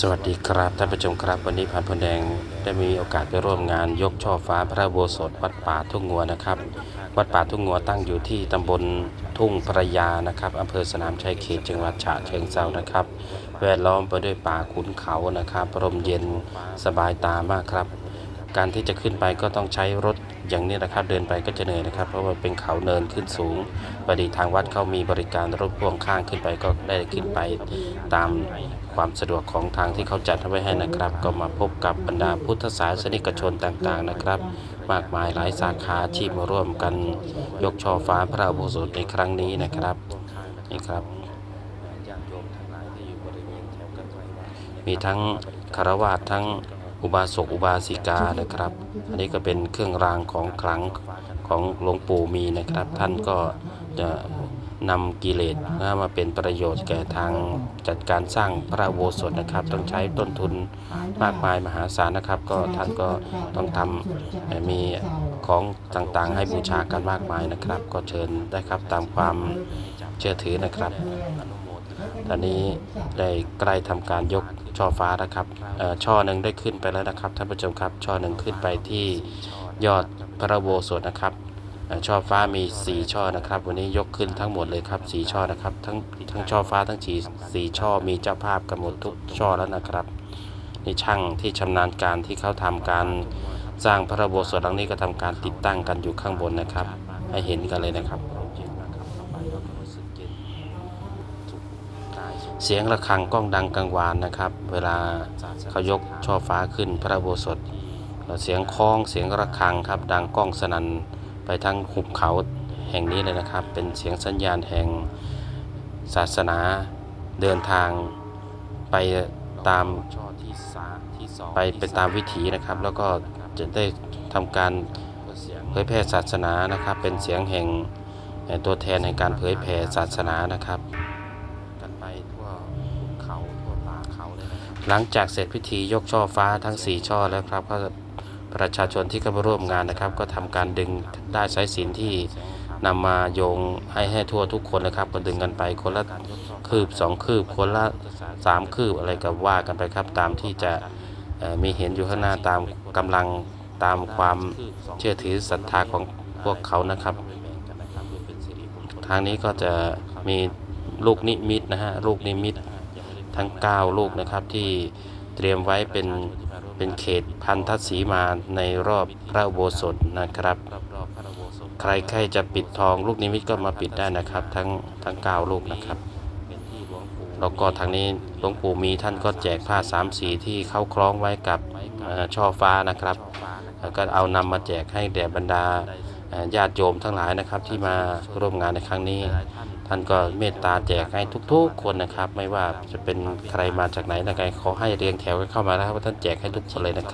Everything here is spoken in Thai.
สวัสดีครับท่านผู้ชมครับ วันนี้ผ่านพลแดงได้มีโอกาสไปร่วมงานยกช่อฟ้าพระโบสถวัดป่าทุ่งงัวนะครับ วัดป่าทุ่งงัวตั้งอยู่ที่ตำบลทุ่งพระยานะครับอำเภอสนามชัยเขตจังหวัดฉะเชิงเทรานะครับ แวดล้อมไปด้วยป่าขุนเขานะครับร่มเย็นสบายตามากครับ การที่จะขึ้นไปก็ต้องใช้รถอย่างนี้นะครับ เดินไปก็จะเหนื่อยนะครับ เพราะว่าเป็นเขาเนินขึ้นสูงพอดีทางวัดเขามีบริการรถพ่วงข้างขึ้นไปก็ได้ขึ้นไปตามความสะดวกของทางที่เขาจัดไว้ให้นะครับ ก็มาพบกับบรรดาพุทธศาสนิกชนต่างๆนะครับ มากมายหลายสาขาที่มาร่วมกันยกช่อฟ้าพระอุโบสถในครั้งนี้นะครับนี่ครับมีทั้งคารวาทั้ง อุบาสกอุบาสิกานะครับ อันนี้ก็เป็นเครื่องรางของขลังของหลวงปู่มีนะครับ ท่านก็จะนำกิเลสนะมาเป็นประโยชน์แก่ทางจัดการสร้างพระโบสถนะครับ ต้องใช้ต้นทุนมากมายมหาศาลนะครับ ก็ท่านก็ต้องทำมีของต่างๆ ให้บูชากันมากมายนะครับ ก็เชิญได้ครับตามความเชื่อถือนะครับ ตอนนี้ได้ใกล้ทำการยกช่อฟ้าแล้วครับช่อหนึ่งได้ขึ้นไปแล้วนะครับท่านผู้ชมครับช่อหนึ่งขึ้นไปที่ยอดพระโบสถนะครับช่อฟ้ามี4ช่อนะครับ วันนี้ยกขึ้นทั้งหมดเลยครับ4ช่อนะครับทั้งทั้งช่อฟ้าทั้งสีสี่ช่อมีเจ้าภาพกันหมดทุกช่อแล้วนะครับนี่ช่างที่ชำนาญการที่เขาทำการสร้างพระโบสถหลังนี้ก็ทำการติดตั้งกันอยู่ข้างบนนะครับ ให้เห็นกันเลยนะครับ เสียงระฆังก้องดังกังวานนะครับ เวลาเขายกช่อฟ้าขึ้นพระอุโบสถเสียงคล้องเสียงระฆังครับ ดังก้องสนั่นไปทั้งหุบเขาแห่งนี้เลยนะครับ เป็นเสียงสัญญาณแห่งศาสนาเดินทางไปตามไปเป็นตามวิถีนะครับ แล้วก็จะได้ทำการเผยแพร่ศาสนานะครับ เป็นเสียงแห่งแห่งตัวแทนในการเผยแผ่ศาสนานะครับ หลังจากเสร็จพิธียกช่อฟ้าทั้ง 4 ช่อแล้วครับก็ประชาชนที่เข้ามาร่วมงานนะครับ ก็ทำการดึงได้สายสิญจนที่นำมาโยงให้ให้ทั่วทุกคนนะครับ ก็ดึงกันไปคนละคืบสองคืบ คนละสามคืบอะไรก็ว่ากันไปครับ ตามที่จะมีเห็นอยู่ข้างหน้าตามกำลังตามความเชื่อถือศรัทธาของพวกเขานะครับ ทางนี้ก็จะมีลูกนิมิตนะฮะลูกนิมิต ทั้ง 9 ลูกนะครับที่เตรียมไว้เป็นเป็นเขตพันธสีมาในรอบพระอุโบสถนะครับ ใครใครจะปิดทองลูกนิมิตก็มาปิดได้นะครับ ทั้งทั้ง 9 ลูกนะครับแล้วก็ทางนี้หลวงปู่มีท่านก็แจกผ้าสามสีที่เข้าคล้องไว้กับช่อฟ้านะครับแล้วก็เอานำมาแจกให้แด่บรรดา ญาติโยมทั้งหลายนะครับที่มาร่วมงานในครั้งนี้ ท่านก็เมตตาแจกให้ทุกๆคนนะครับ ไม่ว่าจะเป็นใครมาจากไหนนะไรขอให้เรียงแถวกันเข้ามานะครับว่าท่านแจกให้ทุกคนเลยนะครับ